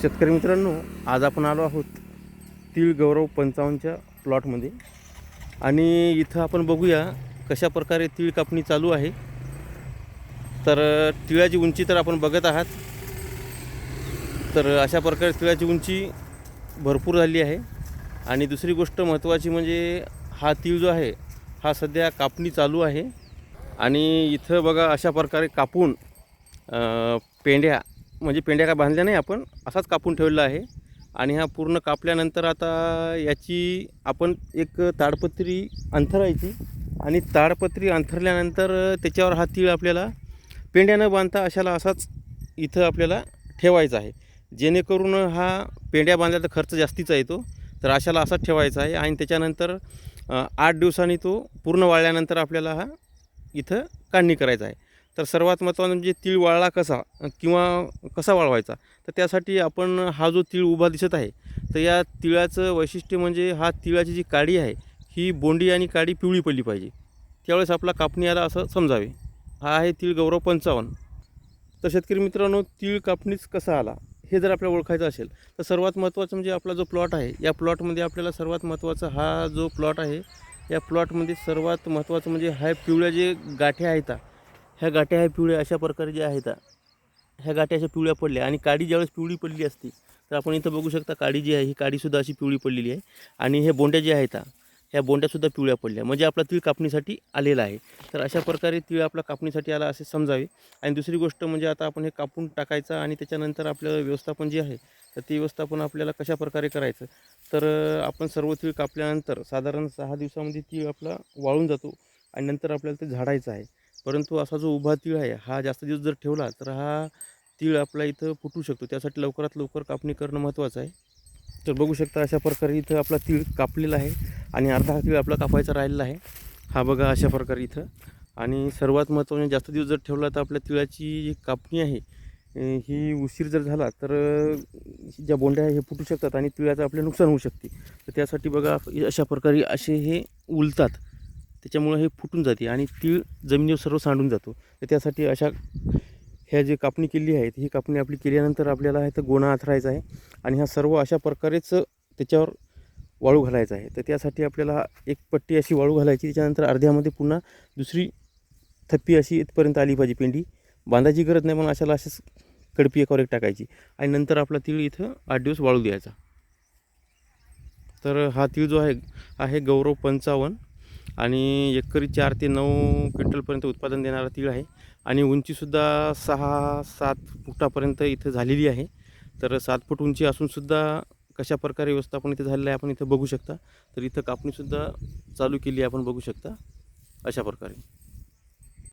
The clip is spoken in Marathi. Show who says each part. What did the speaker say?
Speaker 1: शेतकरी मित्रांनो आज आपण आलो आहोत तीळ गौरव पंचावन्नच्या प्लॉटमध्ये. आणि इथं आपण बघूया कशा प्रकारे तीळ कापणी चालू आहे. तर तिळाची उंची तर आपण बघत आहात. तर अशा प्रकारे तिळाची उंची भरपूर झाली आहे. आणि दुसरी गोष्ट महत्त्वाची म्हणजे हा तीळ जो आहे हा सध्या कापणी चालू आहे. आणि इथं बघा अशा प्रकारे कापून पेंड्या म्हणजे पेंड्या काय बांधल्या नाही आपण असाच कापून ठेवलेला आहे. आणि हा पूर्ण कापल्यानंतर आता याची आपण एक ताडपत्री अंथरायची. आणि ताडपत्री अंथरल्यानंतर त्याच्यावर हा तीळ आपल्याला पेंड्या न बांधता अशाला असाच इथं आपल्याला ठेवायचा आहे. जेणेकरून हा पेंड्या बांधल्याचा खर्च जास्तीचा येतो. तर अशाला असाच ठेवायचा आहे. आणि त्याच्यानंतर आठ दिवसांनी तो पूर्ण वाळल्यानंतर आपल्याला हा इथं काढणी करायचा आहे. तर सर्वात महत्त्वाचं म्हणजे तीळ वाळला कसा किंवा कसा वाळवायचा? तर त्यासाठी आपण हा जो तीळ उभा दिसत आहे तर या तिळाचं वैशिष्ट्य म्हणजे हा तिळाची जी काडी आहे ही बोंडी आणि काडी पिवळी पडली पाहिजे. त्यावेळेस आपला कापणी आला असं समजावे. हा आहे तीळ गौरव पंचावन्न. तर शेतकरी मित्रांनो तीळ कापणीच कसा आला हे जर आपल्याला ओळखायचं असेल तर सर्वात महत्त्वाचं म्हणजे आपला जो प्लॉट आहे या प्लॉटमध्ये आपल्याला सर्वात महत्त्वाचा हा जो प्लॉट आहे या प्लॉटमध्ये सर्वात महत्त्वाचं म्हणजे हा पिवळ्या जे गाठ्या आहेत ह्या गाठ्या ह्या पिवळ्या अशा प्रकारे ज्या आहेत ह्या गाठ्या अशा पिवळ्या पडल्या आणि काडी ज्यावेळेस पिवळी पडली असती तर आपण इथं बघू शकता काडी जी आहे ही काडीसुद्धा अशी पिवळी पडलेली आहे. आणि हे बोंड्या ज्या आहेत ह्या बोंड्यासुद्धा पिवळ्या पडल्या. म्हणजे आपला तीळ कापणीसाठी आलेला आहे. तर अशा प्रकारे तीळ आपला कापणीसाठी आला असे समजावे. आणि दुसरी गोष्ट म्हणजे आता आपण हे कापून टाकायचं आणि त्याच्यानंतर आपलं व्यवस्थापन जे आहे तर ते व्यवस्थापन आपल्याला कशा प्रकारे करायचं? तर आपण सर्व तीळ कापल्यानंतर साधारण सहा दिवसामध्ये तीळ आपला वाळून जातो आणि नंतर आपल्याला ते झाडायचं आहे. परंतु असा जो उभा तीळ आहे हा जास्त दिवस जर ठेवला तर हा तीळ आपला इथं फुटू शकतो. त्यासाठी लवकरात लवकर कापणी करणं महत्त्वाचं आहे. तर बघू शकता अशा प्रकारे इथं आपला तीळ कापलेला आहे आणि अर्धा हा तीळ आपला कापायचा राहिलेला आहे. हा बघा अशा प्रकारे इथं. आणि सर्वात महत्त्वाचं जास्त दिवस जर ठेवला तर आपल्या तिळाची जी कापणी आहे ही उशीर जर झाला तर ज्या बोंड्या आहे हे फुटू शकतात आणि तिळाचं आपलं नुकसान होऊ शकते. तर त्यासाठी बघा अशा प्रकारे असे हे उलतात. त्याच्यामुळे हे फुटून जाते आणि तीळ जमिनीवर सर्व सांडून जातो. तर त्यासाठी अशा ह्या जे कापणी केली आहे ही कापणी आपली केल्यानंतर आपल्याला इथं गोणा आथरायचा आहे आणि हा सर्व अशा प्रकारेच त्याच्यावर वाळू घालायचा आहे. तर त्यासाठी आपल्याला एक पट्टी अशी वाळू घालायची त्याच्यानंतर अर्ध्यामध्ये पुन्हा दुसरी थप्पी अशी इथपर्यंत आली पाहिजे पेंडी. बांधायची गरज नाही म्हणून अशाला अशीच कडपी एकावर एक टाकायची आणि नंतर आपला तीळ इथं आठ दिवस वाळू द्यायचा. तर हा तीळ जो आहे आहे गौरव पंचावन्न. आणि एकरी चार ते नऊ क्विंटलपर्यंत उत्पादन देणारा तीळ आहे. आणि उंचीसुद्धा सहा सात फुटापर्यंत इथं झालेली आहे. तर सात फूट उंची असूनसुद्धा कशा प्रकारे व्यवस्थापन इथे झालेलं आहे आपण इथं बघू शकता. तर इथं कापणीसुद्धा चालू केली आहे आपण बघू शकता. अशा प्रकारे.